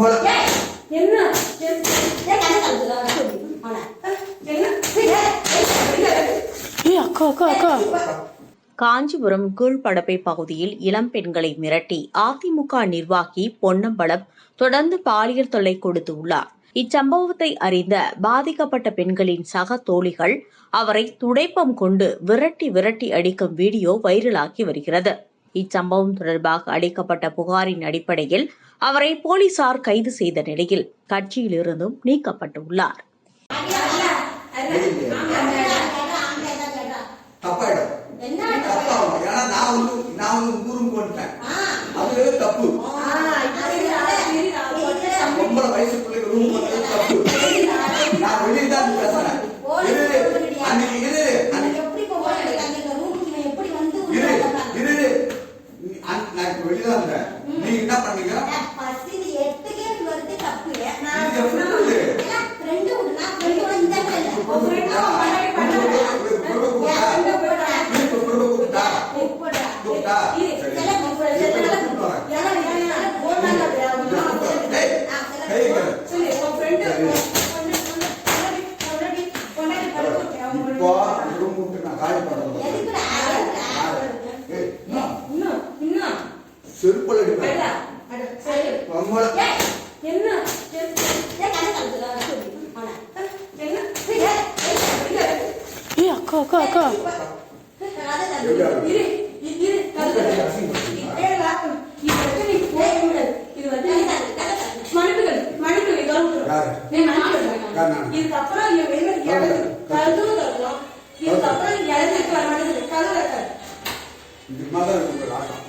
என்ன? அக்கா அக்கா அக்கா. காஞ்சிபுரம் கீழ்படப்பை பகுதியில் இளம் பெண்களை மிரட்டி அதிமுக நிர்வாகி பொன்னம்பலம் தொடர்ந்து பாலியல் தொல்லை கொடுத்துள்ளார் இச்சம்பவத்தை அறிந்த பாதிக்கப்பட்ட பெண்களின் சக தோழிகள் அவரை துடைப்பம் கொண்டு விரட்டி விரட்டி அடிக்கும் வீடியோ வைரலாகி வருகிறது. இச்சம்பவம் தொடர்பாக அளிக்கப்பட்ட புகாரின் அடிப்படையில் அவரை போலீசார் கைது செய்த நிலையில் கட்சியிலிருந்தும் நீக்கப்பட்டுள்ளார். தப்பாயிடும். வந்தேன். நீங்க என்ன பண்ணீங்க? இப்ப ரூம் கூப்பிட்டு நான் காலி பண்ணுறேன் ஏய், என்ன? செருப்பல் அடிப்பேன். என்ன? ஏய், அக்கா அக்கா அக்கா. இரு, இரு? இதுக்கப்புறம். இதுக்கப்புறம்